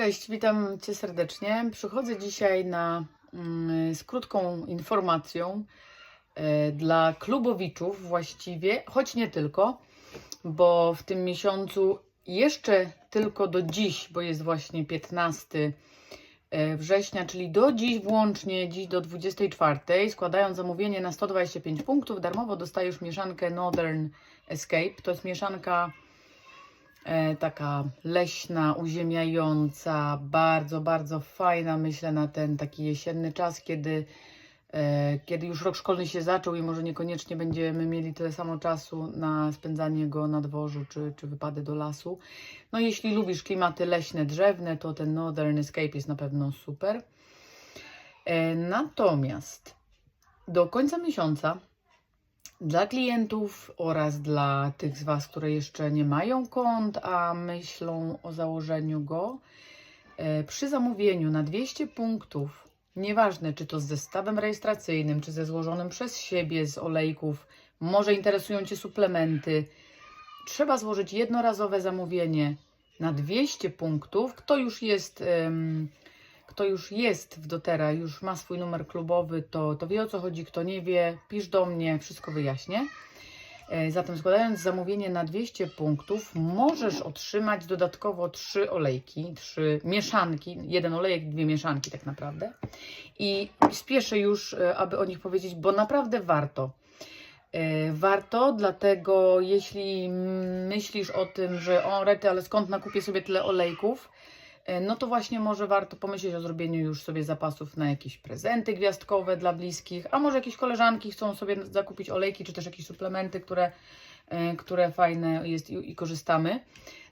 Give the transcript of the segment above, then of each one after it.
Cześć, witam Cię serdecznie. Przychodzę dzisiaj na, mm, z krótką informacją e, dla klubowiczów właściwie, choć nie tylko, bo w tym miesiącu jeszcze tylko do dziś, bo jest właśnie 15 e, września, czyli do dziś włącznie, dziś do 24, składając zamówienie na 125 punktów, darmowo dostajesz mieszankę Northern Escape. To jest mieszanka taka leśna, uziemiająca, bardzo, bardzo fajna, myślę, na ten taki jesienny czas, kiedy, e, kiedy już rok szkolny się zaczął i może niekoniecznie będziemy mieli tyle samo czasu na spędzanie go na dworzu czy, czy wypady do lasu. No jeśli lubisz klimaty leśne, drzewne, to ten Northern Escape jest na pewno super. E, natomiast do końca miesiąca dla klientów oraz dla tych z Was, które jeszcze nie mają kont, a myślą o założeniu go, e, przy zamówieniu na 200 punktów, nieważne czy to z zestawem rejestracyjnym, czy ze złożonym przez siebie z olejków, może interesują Cię suplementy, trzeba złożyć jednorazowe zamówienie na 200 punktów. Kto już jest. em, kto już jest w dotera, już ma swój numer klubowy, to, to wie o co chodzi. Kto nie wie, pisz do mnie, wszystko wyjaśnię. E, Zatem składając zamówienie na 200 punktów, możesz otrzymać dodatkowo trzy olejki, trzy mieszanki, jeden olejek, dwie mieszanki tak naprawdę. I spieszę już, e, aby o nich powiedzieć, bo naprawdę warto. E, Warto, dlatego jeśli myślisz o tym, że o rety, ale skąd nakupię sobie tyle olejków, no to właśnie może warto pomyśleć o zrobieniu już sobie zapasów na jakieś prezenty gwiazdkowe dla bliskich, a może jakieś koleżanki chcą sobie zakupić olejki, czy też jakieś suplementy, które, e, które fajne jest i, i korzystamy.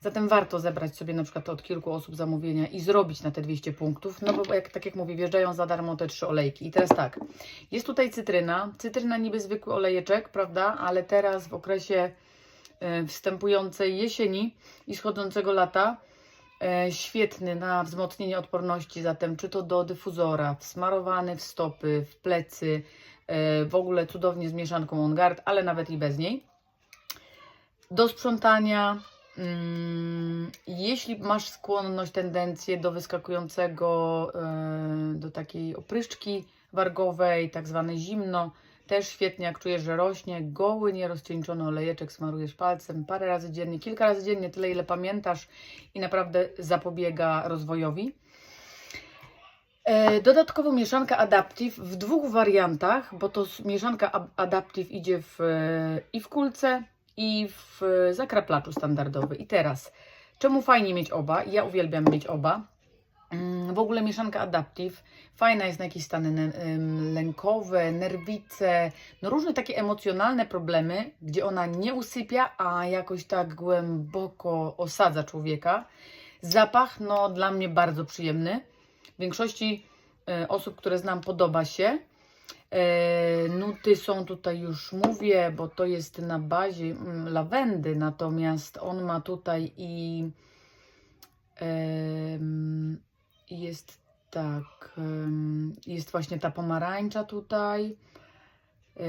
Zatem warto zebrać sobie na przykład od kilku osób zamówienia i zrobić na te 200 punktów, no bo jak, tak jak mówię, wjeżdżają za darmo te trzy olejki. I teraz tak, jest tutaj cytryna, cytryna niby zwykły olejeczek, prawda, ale teraz w okresie e, wstępującej jesieni i schodzącego lata E, świetny na wzmocnienie odporności, zatem czy to do dyfuzora, wsmarowany w stopy, w plecy, e, w ogóle cudownie z mieszanką On Guard, ale nawet i bez niej. Do sprzątania, mm, jeśli masz skłonność, tendencję do wyskakującego, e, do takiej opryszczki wargowej, tak zwane zimno, też świetnie, jak czujesz, że rośnie, goły, nierozcieńczony olejeczek smarujesz palcem parę razy dziennie, kilka razy dziennie, tyle ile pamiętasz i naprawdę zapobiega rozwojowi. E, Dodatkowo mieszanka Adaptive w dwóch wariantach, bo to mieszanka Adaptive idzie w, e, i w kulce, i w e, zakraplaczu standardowy. I teraz, czemu fajnie mieć oba? Ja uwielbiam mieć oba. Mm, W ogóle mieszanka Adaptive fajna jest na jakieś stany lękowe, nerwice, no różne takie emocjonalne problemy, gdzie ona nie usypia, a jakoś tak głęboko osadza człowieka. Zapach, no dla mnie bardzo przyjemny. Większości e, osób, które znam, podoba się. E, nuty są tutaj już mówię, bo to jest na bazie mm, lawendy, natomiast on ma tutaj i jest tak, jest właśnie ta pomarańcza tutaj. E,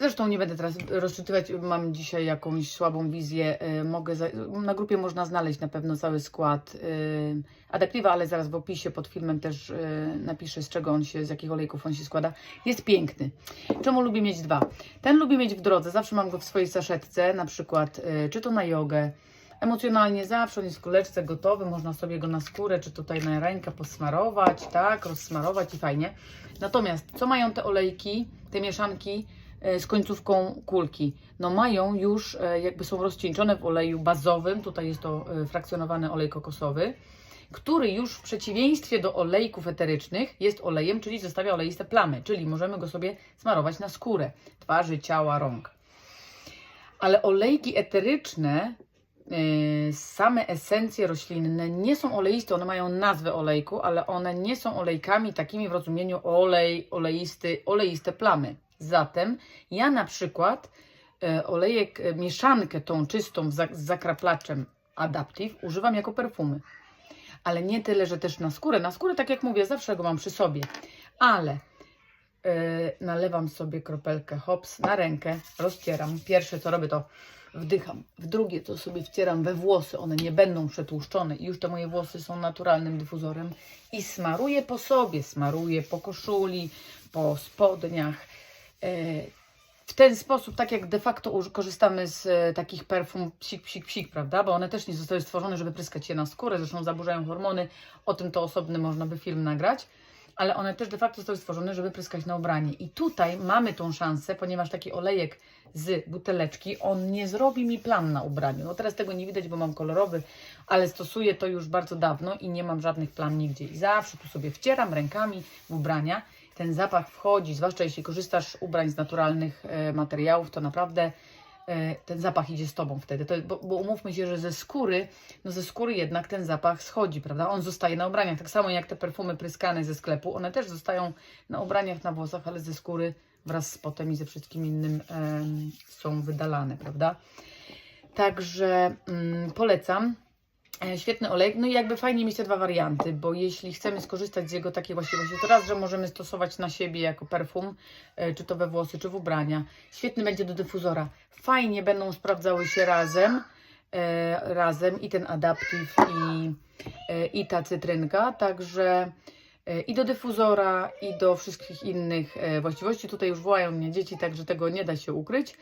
Zresztą nie będę teraz rozczytywać, mam dzisiaj jakąś słabą wizję. e, Mogę za, na grupie można znaleźć na pewno cały skład e, adaptywa, ale zaraz w opisie pod filmem też napiszę z czego on się, z jakich olejków on się składa. Jest piękny. Czemu lubię mieć dwa? Ten lubię mieć w drodze, zawsze mam go w swojej saszetce, na przykład czy to na jogę, emocjonalnie zawsze on jest w kuleczce gotowy, można sobie go na skórę czy tutaj na rękę posmarować, tak, rozsmarować i fajnie. Natomiast co mają te olejki, te mieszanki e, z końcówką kulki? No mają już, e, jakby są rozcieńczone w oleju bazowym, tutaj jest to e, frakcjonowany olej kokosowy, który już w przeciwieństwie do olejków eterycznych jest olejem, czyli zostawia oleiste plamy, czyli możemy go sobie smarować na skórę, twarzy, ciała, rąk. Ale olejki eteryczne same esencje roślinne nie są oleiste, one mają nazwę olejku, ale one nie są olejkami takimi w rozumieniu olej, oleisty, oleiste plamy. Zatem ja na przykład e, olejek, e, mieszankę tą czystą z zak- z zakraplaczem Adaptive używam jako perfumy. Ale nie tyle, że też na skórę. Na skórę, tak jak mówię, zawsze go mam przy sobie. Ale nalewam sobie kropelkę hops na rękę, rozcieram. Pierwsze co robię to wdycham. W drugie to sobie wcieram we włosy, one nie będą przetłuszczone i już te moje włosy są naturalnym dyfuzorem i smaruję po sobie, smaruję po koszuli, po spodniach. E, w ten sposób, tak jak de facto korzystamy z e, takich perfum psik, psik, psik, prawda? Bo one też nie zostały stworzone, żeby pryskać je na skórę, zresztą zaburzają hormony, o tym to osobny można by film nagrać, ale one też de facto zostały stworzone, żeby pryskać na ubranie. I tutaj mamy tą szansę, ponieważ taki olejek z buteleczki, on nie zrobi mi plam na ubraniu. No teraz tego nie widać, bo mam kolorowy, ale stosuję to już bardzo dawno i nie mam żadnych plam nigdzie. I zawsze tu sobie wcieram rękami w ubrania. Ten zapach wchodzi, zwłaszcza jeśli korzystasz z ubrań z naturalnych e, materiałów, to naprawdę ten zapach idzie z tobą wtedy. To, bo, bo umówmy się, że ze skóry, no ze skóry jednak ten zapach schodzi, prawda? On zostaje na ubraniach. Tak samo jak te perfumy pryskane ze sklepu, one też zostają na ubraniach, na włosach, ale ze skóry wraz z potem i ze wszystkim innym są wydalane, prawda? Także mm, polecam. E, Świetny olej. No i jakby fajnie mieć te dwa warianty, bo jeśli chcemy skorzystać z jego takiej właściwości, to raz, że możemy stosować na siebie jako perfum, e, czy to we włosy, czy w ubrania. Świetny będzie do dyfuzora. Fajnie będą sprawdzały się razem, e, razem i ten adaptyw, i, i ta cytrynka, także i do dyfuzora, i do wszystkich innych e, właściwości. Tutaj już wołają mnie dzieci, także tego nie da się ukryć.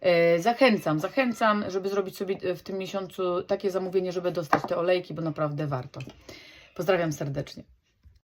E, Zachęcam, zachęcam, żeby zrobić sobie e, w tym miesiącu takie zamówienie, żeby dostać te olejki, bo naprawdę warto. Pozdrawiam serdecznie.